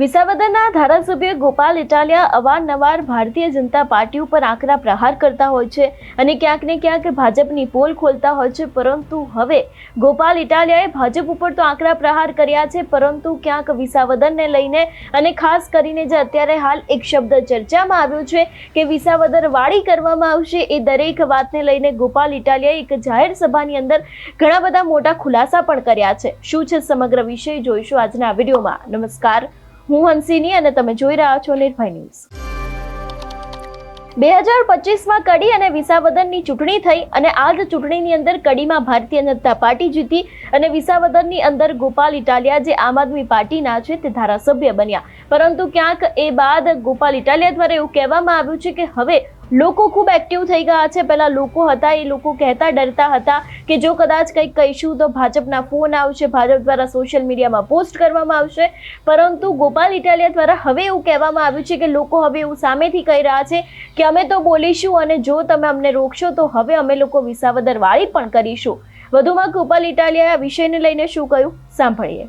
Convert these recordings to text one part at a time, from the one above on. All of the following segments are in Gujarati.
વિસાવદરના ધારાસભ્ય ગોપાલ ઇટાલિયા અવારનવાર ભારતીય જનતા પાર્ટી ઉપર આકરા પ્રહાર કરતા હોય છે અને ક્યાંક ને ક્યાંક ભાજપની પોલ ખોલતા હોય છે, પરંતુ હવે ગોપાલ ઇટાલિયાએ ભાજપ ઉપર તો આકરા પ્રહાર કર્યા છે, પરંતુ ક્યાંક વિસાવદરને લઈને અને ખાસ કરીને જે અત્યારે હાલ એક શબ્દ ચર્ચામાં આવ્યો છે કે વિસાવદર વાળી કરવામાં આવશે, એ દરેક વાતને લઈને ગોપાલ ઇટાલિયાએ એક જાહેર સભાની અંદર ઘણા બધા મોટા ખુલાસા પણ કર્યા છે. શું છે સમગ્ર વિષય, જોઈશું આજના વિડીયોમાં. નમસ્કાર. હું હંસિની અને તમે જોઈ રહ્યા છો નિર્ભય ન્યૂઝ. બે હજાર પચીસમાં કડી અને વિસાવદરની ચૂંટણી થઈ અને આ જ ચૂંટણીની અંદર કડીમાં ભારતીય જનતા પાર્ટી જીતી અને વિસાવદરની અંદર ગોપાલ ઇટાલિયા જે આમ આદમી પાર્ટીના છે તે ધારાસભ્ય બન્યા. પરંતુ ક્યાંક એ બાદ ગોપાલ ઇટાલિયા દ્વારા એવું કહેવામાં આવ્યું છે કે હવે લોકો ખૂબ એક્ટિવ થઈ ગયા છે. પહેલાં લોકો હતા, એ લોકો કહેતા ડરતા હતા કે જો કદાચ કંઈક કહીશું તો ભાજપના ફોન આવશે, ભાજપ દ્વારા સોશિયલ મીડિયામાં પોસ્ટ કરવામાં આવશે. પરંતુ ગોપાલ ઇટાલિયા દ્વારા હવે એવું કહેવામાં આવ્યું છે કે લોકો હવે એવું સામેથી કહી રહ્યા છે કે અમે તો બોલીશું અને જો તમે અમને રોકશો તો હવે અમે લોકો વિસાવદર વાળી પણ કરીશું. વધુમાં ગોપાલ ઇટાલિયા આ વિષયને લઈને શું કહ્યું? સાંભળીએ.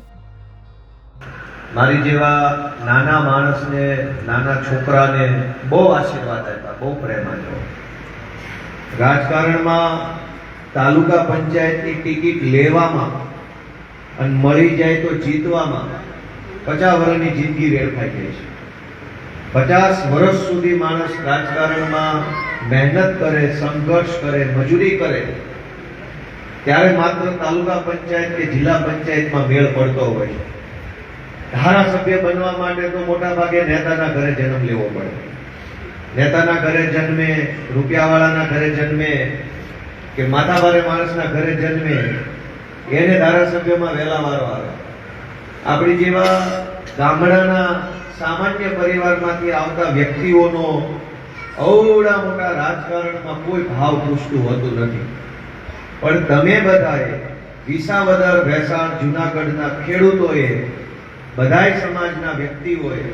મારી જેવા નાના માણસને, નાના છોકરાને બહુ આશીર્વાદ આપ્યા, બહુ પ્રેમ આપ્યો. રાજકારણમાં તાલુકા પંચાયતની ટિકિટ લેવામાં અને મળી જાય તો જીતવામાં પચાસ વર્ષની જિંદગી વેડફાઈ જાય છે. પચાસ વર્ષ સુધી માણસ રાજકારણમાં મહેનત કરે, સંઘર્ષ કરે, મજૂરી કરે, ત્યારે માત્ર તાલુકા પંચાયત કે જિલ્લા પંચાયતમાં મેળ પડતો હોય છે. ધારાસભ્ય બનવા માટે તો મોટા ભાગે નેતાના ઘરે જન્મ લેવો પડે. નેતાના ઘરે જન્મે, રૂપિયાવાળાના ઘરે જન્મે કે માથાભારે માણસના ઘરે જન્મે, એને ધારાસભ્યમાં વહેલા વારો આવે. આપણી જેવા ગામડાના સામાન્ય પરિવારમાંથી આવતા વ્યક્તિઓનો અવડા મોટા રાજકારણમાં કોઈ ભાવ પૂછતું હોતું નથી. પણ તમે બધાએ વિસાવદર ભેસાણ જુનાગઢના ખેડૂતોએ બધાય સમાજના વ્યક્તિઓએ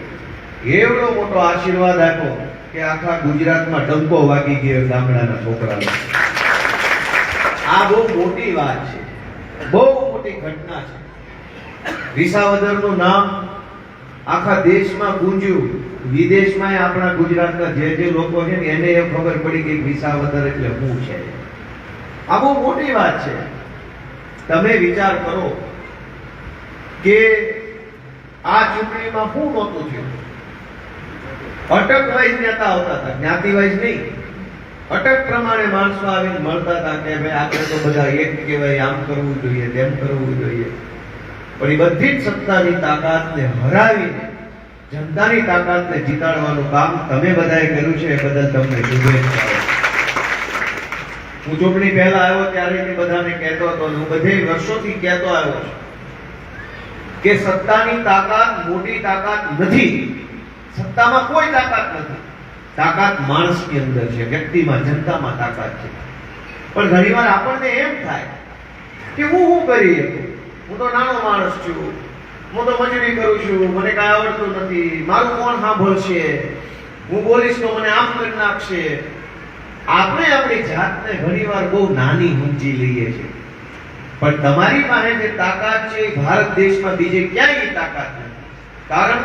એવડો મોટો આશીર્વાદ આપ્યો કે આખા ગુજરાતમાં ડંકો વાગી ગયો ગામડાના છોકરાનો. આ બહુ મોટી વાત છે. બહુ મોટી ઘટના છે. વિસાવદરનું નામ આખા દેશમાં ગુંજ્યું. વિદેશમાં આપણા ગુજરાતના જે જે લોકો છે ને, એને એ ખબર પડી કે વિસાવદર એટલે હું છે. આ બહુ મોટી વાત છે. તમે વિચાર કરો કે આ ચૂંટણીમાં શું નહોતું થયું? અટક વાઇઝ નેતા આવતા હતા. જ્ઞાતિ વાઇઝ નહીં. અટક પ્રમાણે માણસો આવીને મળતા હતા કે ભાઈ આપણે તો બધા એક કહેવાય, આમ કરવું જોઈએ, તેમ કરવું જોઈએ. પણ એ બધી જ સત્તાની તાકાતને હરાવીને, જનતાની તાકાતને જીતાડવાનું કામ તમે બધાએ કર્યું છે, એ બદલ તમને શુભેચ્છાઓ. હું ચૂંટણી પહેલા આવ્યો ત્યારે બધાને કહેતો હતો હું બધે વર્ષોથી કહેતો આવ્યો છું. કે સત્તાની તાકાત, મોટી તાકાત નથી. સત્તામાં કોઈ તાકાત નથી. તાકાત માણસની અંદર છે, વ્યક્તિમાં, જનતામાં તાકાત છે. પણ ઘણીવાર આપણને એમ થાય કે હું શું કરી હું તો નાનો માણસ છું. હું તો મજૂરી કરું છું. મને કાંઈ આવડતું નથી. મારું કોણ સાંભળશે. હું બોલીશ તો મને આમ કરી નાખશે. આપણે આપણી જાતને ઘણીવાર બહુ નાની સમજી લઈએ છીએ. પણ તમારી પાસે જે તાકાત છે ભારત દેશમાં બીજે ક્યાંય તાકાત નથી? કારણ?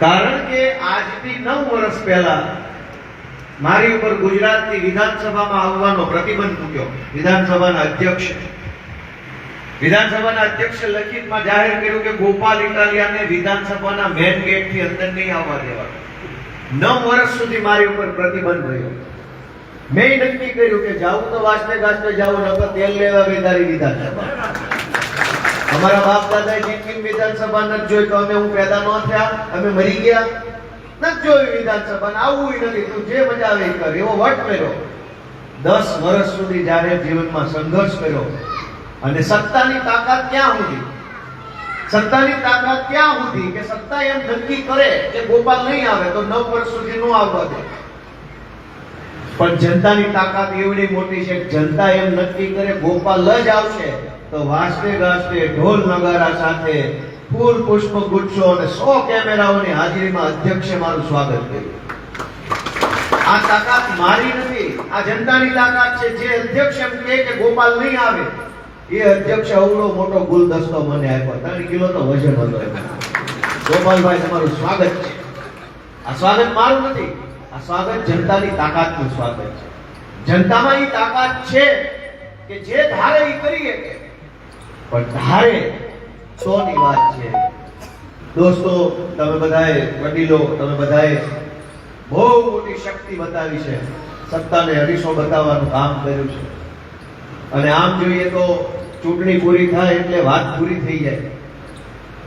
કારણ કે આજથી નવ વર્ષ પહેલા મારી ઉપર ગુજરાતની વિધાનસભામાં આવવાનો પ્રતિબંધ મૂક્યો. વિધાનસભાના અધ્યક્ષ વિધાનસભાના અધ્યક્ષ લખિતમાં જાહેર કર્યું કે ગોપાલ ઇટાલિયાને વિધાનસભાના મેન ગેટથી અંદર નહીં આવવા દેવાનું. નવ વર્ષ સુધી મારી ઉપર પ્રતિબંધ રહ્યો. મેં નક્કી કર્યું કે જાવું તો વાસ્તે ગાસ્તે જાવું નકર તેલ લેવા બેદારી વિધાનસભા અમારા બાપ દાદાએ જિંદગી વિધાનસભા નથી જોઈ તો અમે હું પેદા ન થયા, અમે મરી ગયા. નથી જોયું વિધાનસભા ને આવવું નથી. તું જે મજા આવે કર. એવો વટ કર્યો. દસ વર્ષ સુધી જ્યારે જીવનમાં સંઘર્ષ કર્યો. અને સત્તાની તાકાત ક્યાં સુધી? સત્તાની તાકાત ક્યાં સુધી? કે સત્તા એમ નક્કી કરે કે ગોપાલ નહીં આવે તો નવ વર્ષ સુધી નો આવવા દે. પણ જનતાની તાકાત એવડી મોટી છે જનતા એમ નક્કી કરે ગોપાલ જ આવશે, તો વાસ્તે ગાજતે ઢોલ નગારા સાથે ફૂલ પુષ્પ ગુચ્છો અને સો કેમેરાઓની હાજરીમાં અધ્યક્ષે મારું સ્વાગત કર્યું. આ તાકાત મારી નથી, આ જનતાની તાકાત છે. જે અધ્યક્ષ એમ કહે કે ગોપાલ નહીં આવે, એ અધ્યક્ષ અવળો મોટો ગુલદસ્તો મને આપ્યો. ત્રણ કિલો તો વજન હતો ગોપાલભાઈ, તમારું સ્વાગત છે. આ સ્વાગત મારું નથી. આ સ્વાગત જનતાની તાકાતનું સ્વાગત છે. જનતામાં એ તાકાત છે કે જે ધારે એ કરી શકે. પણ ધારે સોની વાત છે. દોસ્તો, તમે બધાએ, વડીલો, તમે બધાએ બહુ મોટી શક્તિ બતાવી છે. સત્તાને હરીશો બતાવવાનું કામ કર્યું છે. અને આમ જોઈએ તો ચૂંટણી પૂરી થાય એટલે વાત પૂરી થઈ જાય.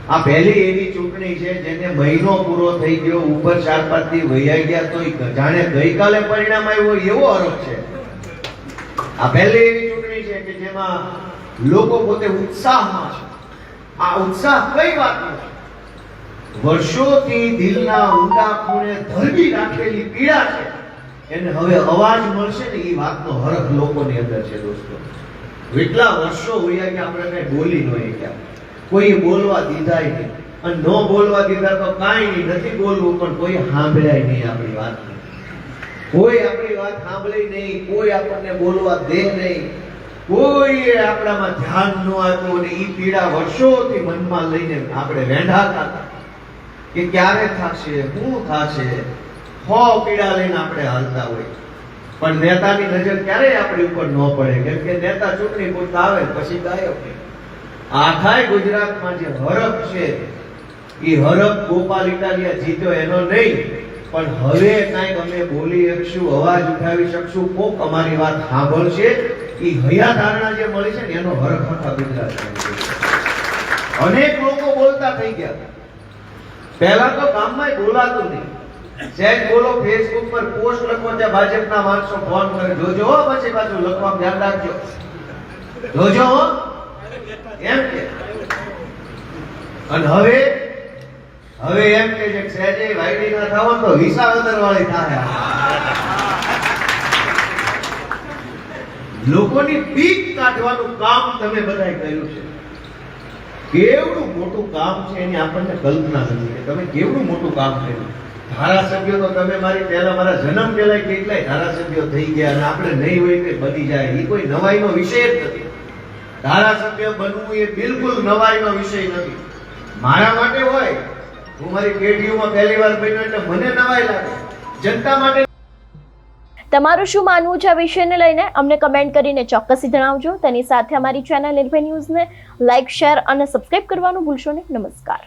આ પહેલી એવી ચૂંટણી છે જેને મહિનો પૂરો થઈ ગયો, ઉપર ચાર પાંચથી વૈયા ગયા તો જાણે ગઈકાલે પરિણામ આવ્યું એવો આરોપ છે. આ પહેલી એવી ચૂંટણી છે કે જેમાં લોકો પોતે ઉત્સાહમાં છે. આ ઉત્સાહ કઈ વાતનો છે? વર્ષોથી દિલના ઊંડા ખૂણે ધરબી રાખેલી પીડા છે. એને હવે અવાજ મળશે ને એ વાતનો હરખ લોકોની અંદર છે દોસ્તો. એટલા વર્ષો હોયા કે આપણે કઈ બોલી ન ગયા કોઈએ બોલવા દીધા નહીં. અને ન બોલવા દીધા તો કાંઈ નહીં. નથી બોલવું, પણ કોઈ સાંભળ્યા નહીં આપણી વાત કોઈ આપણી વાત સાંભળે નહીં. કોઈ આપણને બોલવા દે નહીં. કોઈએ આપણામાં ધ્યાન ન આપ્યું અને એ પીડા વર્ષોથી મનમાં લઈને આપણે વેંઢાતા હતા કે ક્યારે થશે શું થશે? હો પીડા લઈને આપણે હાલતા હોય. પણ નેતાની નજર ક્યારેય આપણી ઉપર ન પડે. કેમ કે નેતા ચૂંટણી પૂરતા આવે પછી ગાયબ આખાય ગુજરાતમાં જે હરખ છે, એ હરખ ગોપાલ ઇટાલિયા જીત્યો એનો નહીં, પણ હવે કાંઈક અમે બોલી શકશું, અવાજ ઉઠાવી શકશું, કોક અમારી વાત સાંભળશે, એ હૈયા ધારણા જે મળી છે ને, એનો હરખ આખા ગુજરાત અનેક લોકો બોલતા થઈ ગયા. પહેલા તો ગામમાં બોલાતું નહીં. સહેજ બોલો ફેસબુક પર પોસ્ટ લખો ત્યાં ભાજપના માણસો ફોન કરે. જોજો પછી પાછું લખવા ધ્યાન રાખજો. જોજો એમ કે? અને હવે હવે એમ કે છે સહેજે વાયડી ના થાવ તો વિસાવદર વાળી થાય લોકોની પીક કાઢવાનું કામ તમે બધાએ કર્યું છે. કેવડું મોટું કામ છે એની આપણને કલ્પના નથી કે તમે કેવડું મોટું કામ કર્યું. ધારાસભ્યો તો તમે મારી, પહેલા મારા જન્મ પહેલા કેટલાય ધારાસભ્યો થઈ ગયા અને આપણે નહીં હોય કે બની જાય. એ કોઈ નવાઈનો વિષય જ નથી. ધારાસભ્ય બનવું એ બિલકુલ નવાઈનો વિષય નથી. મારા માટે હોય, હું મારી પેઢીઓમાં પહેલી વાર બન્યો એટલે મને નવાઈ લાગે. જનતા માટે તમારું શું માનવું છે આ વિષયને લઈને? અમને કમેન્ટ કરીને ચોક્કસથી જણાવજો. તેની સાથે અમારી ચેનલ નિર્ભય ન્યૂઝને લાઇક શેર અને સબસ્ક્રાઇબ કરવાનું ભૂલશો નહીં. નમસ્કાર.